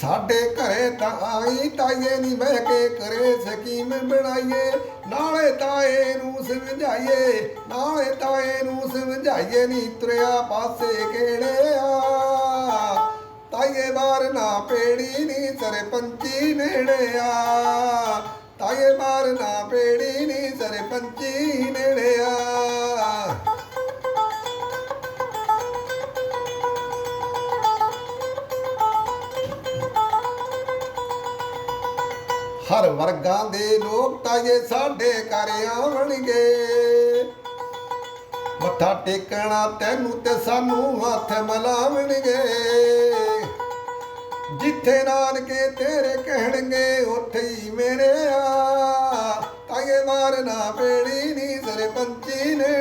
ਸਾਡੇ ਘਰੇ ਤਾਂ ਆਈ ਤਾਈਏ ਨਹੀਂ ਬਹਿ ਕੇ ਕਰੇ ਸਕੀਮ ਬਣਾਈਏ। ਨਾਲੇ ਤਾਏ ਨੂੰ ਸਮਝਾਈਏ, ਨਾਲੇ ਤਾਏ ਨੂੰ ਸਮਝਾਈਏ ਨਹੀਂ ਤੁਰਿਆ ਪਾਸੇ ਕਿਹੜੇ ਆ। ਤਾਏ ਬਾਰ ਨਾ ਪੇੜੀ ਨਹੀਂ ਸਰਪੰਚੀ ਨੇੜੇ ਆ। ਤਾਏ ਬਾਰ ਨਾ ਪੇੜੀ ਨਹੀਂ ਸਰਪੰਚੀ ਨੇੜੇ ਆ। ਹਰ ਵਰਗਾਂ ਦੇ ਲੋਕ ਤਾਏ ਸਾਡੇ ਘਰ ਆਉਣਗੇ। ਮੱਥਾ ਟੇਕਣਾ ਤੈਨੂੰ ਤੇ ਸਾਨੂੰ ਹੱਥ ਮਲਾਵਣਗੇ ਜਿੱਥੇ ਨਾਨਕੇ ਤੇਰੇ ਕਹਿਣਗੇ, ਉੱਥੇ ਹੀ ਮੇਰੇ ਆ। ਤਾਏ ਮਾਰਨਾ ਪੇੜੀ ਨੀ, ਸਰਪੰਚੀ ਨੇ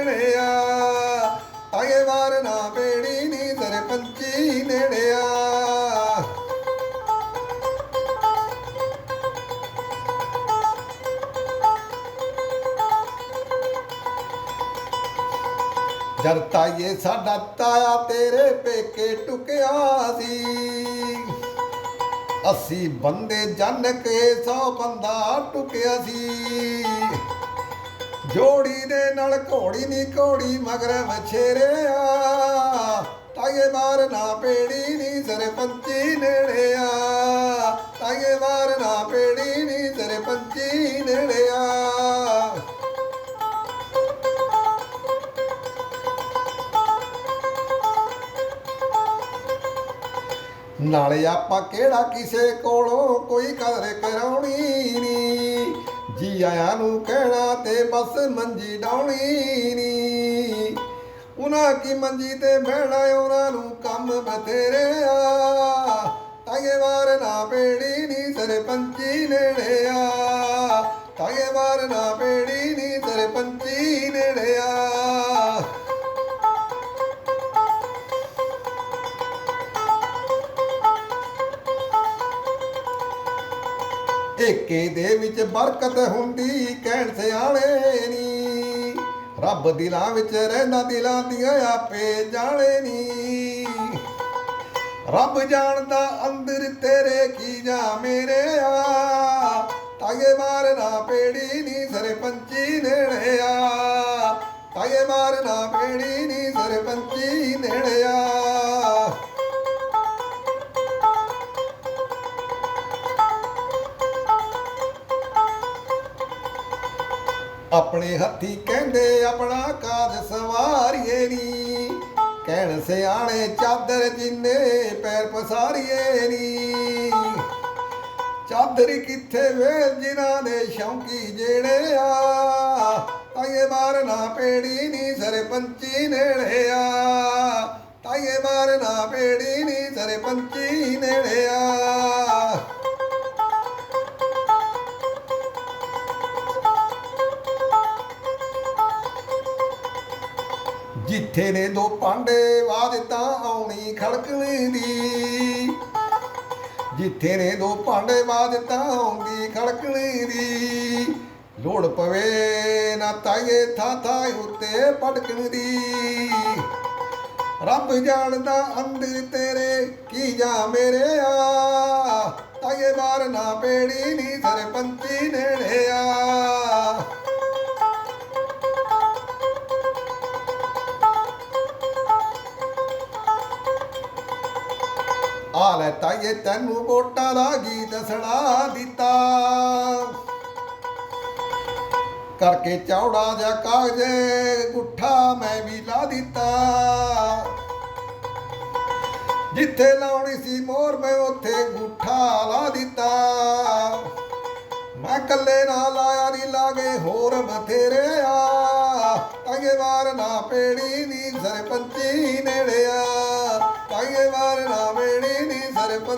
ਜਦ ਤਾਏ ਸਾਡਾ ਤਾਇਆ ਤੇਰੇ ਪੇਕੇ ਟੁਕਿਆ ਸੀ, ਅਸੀਂ ਬੰਦੇ ਜਨ ਕੇ ਸੌ ਬੰਦਾ ਟੁਕਿਆ ਸੀ। ਜੋੜੀ ਦੇ ਨਾਲ ਘੋੜੀ ਨਹੀਂ ਘੋੜੀ ਮਗਰ ਵਛੇਰਿਆ ਤਾਏ ਮਾਰ ਨਾ ਪੇੜੀ ਨਹੀਂ ਸਰਪੰਚੀ ਨੇੜਿਆ। ਨਾਲੇ ਆਪਾਂ ਕਿਹੜਾ ਕਿਸੇ ਕੋਲੋਂ ਕੋਈ ਕਦਰ ਕਰਾਉਣੀ ਨੀ ਜੀ ਆਇਆਂ ਨੂੰ ਕਹਿਣਾ ਤੇ ਬਸ ਮੰਜੀ ਡਾਉਣੀ ਨੀ ਉਹਨਾਂ ਕੀ ਮੰਜੀ ਤੇ ਬਹਿਣਾ ਉਹਨਾਂ ਨੂੰ ਕੰਮ ਬਥੇਰੇ ਆ। ਤਾਏ ਵਾਰ ਨਾ ਪੇੜੀ ਨੀ ਸਰਪੰਚੀ ਨੇੜੇ ਆ। ਤਾਏ ਵਾਰ ਨਾ ਪੇੜੀ ਨੀ ਸਰਪੰਚੀ ਏਕੇ ਦੇ ਵਿੱਚ ਬਰਕਤ ਹੁੰਦੀ, ਕਹਿਣ ਸਿਆਣੇ ਨੀ। ਰੱਬ ਦਿਲਾਂ ਵਿੱਚ ਰਹਿੰਦਾ, ਦਿਲਾਂ ਦੀਆਂ ਆਪੇ ਜਾਣੇ ਨੀ। ਰੱਬ ਜਾਣਦਾ, ਅੰਦਰ ਤੇਰੇ ਕੀ ਜਾ ਮੇਰੇ ਆ ਤਾਏ ਮਾਰਨਾ ਪੇੜੀ ਨੀ, ਸਰਪੰਚੀ ਨੇੜੇ ਆ ਤਾਏ ਮਾਰਨਾ ਪੇੜੀ ਨੀ, ਸਰਪੰਚੀ ਨੇੜੇ ਆ ਆਪਣੇ ਹੱਥੀ ਕਹਿੰਦੇ, ਆਪਣਾ ਕਾਜ ਸਵਾਰੀਏ ਨੀ। ਕਹਿਣ ਸਿਆਣੇ ਚਾਦਰ ਜਿੰਨੇ ਪੈਰ ਪਸਾਰੀਏ ਨੀ। ਚਾਦਰ ਕਿੱਥੇ ਵੇ ਜਿਨ੍ਹਾਂ ਦੇ ਸ਼ੌਂਕੀ ਜਿਹੜੇ ਆ। ਤਾਏ ਮਾਰ ਨਾ ਪੇੜੀ ਨੀ ਸਰਪੰਚੀ ਨੇੜੇ ਆ। ਤਾਏ ਮਾਰ ਨਾ ਪੇੜੀ ਨੀ ਸਰਪੰਚੀ ਨੇੜੇ ਆ। ਜਿੱਥੇ ਨੇ ਦੋ ਪਾਂਡੇ ਬਾਦ ਤਾਂ ਆਉਣੀ ਖੜਕਣੀ ਦੀ। ਜਿੱਥੇ ਨੇ ਦੋ ਭਾਂਡੇ ਬਾਦ ਤਾਂ ਆਉਂਦੀ ਖੜਕਣੀ ਦੀ। ਲੋੜ ਪਵੇ ਨਾ ਤਾਏ ਥਾ ਥਾ ਉੱਤੇ ਪਟਕਣ ਦੀ। ਰੱਬ ਜਾਣਦਾ ਅੰਦਰ ਤੇਰੇ ਕੀ ਜਾ ਮੇਰੇ ਆ। ਤਾਏ ਬਾਰ ਨਾ ਪੇੜੀ ਨੀ ਸਰਪੰਚੀ ਨੇੜੇ ਆ। ਆ ਲੈ ਤਾਈਏ ਤੈਨੂੰ ਵੋਟਾਂ ਦਾ ਗੀਤ ਸੁਣਾ ਦਿੱਤਾ। ਕਰਕੇ ਚੌੜਾ ਜਿਹਾ ਕਾਗਜ਼ ਗੁੱਠਾ ਮੈਂ ਵੀ ਲਾ ਦਿੱਤਾ। ਜਿੱਥੇ ਲਾਉਣੀ ਸੀ ਮੋਰ ਮੈਂ ਉੱਥੇ ਗੁੱਠਾ ਲਾ ਦਿੱਤਾ। ਮੈਂ ਕੱਲੇ ਨਾ ਲਾਇਆ ਨਹੀਂ ਲਾਗੇ ਹੋਰ ਬਥੇਰੇ ਆ। ਤਾਂਗੇ ਵਾਰ ਨਾ ਪੇੜੀ ਨੀ ਸਰਪੰਚੀ ਨੇੜਿਆ ਆ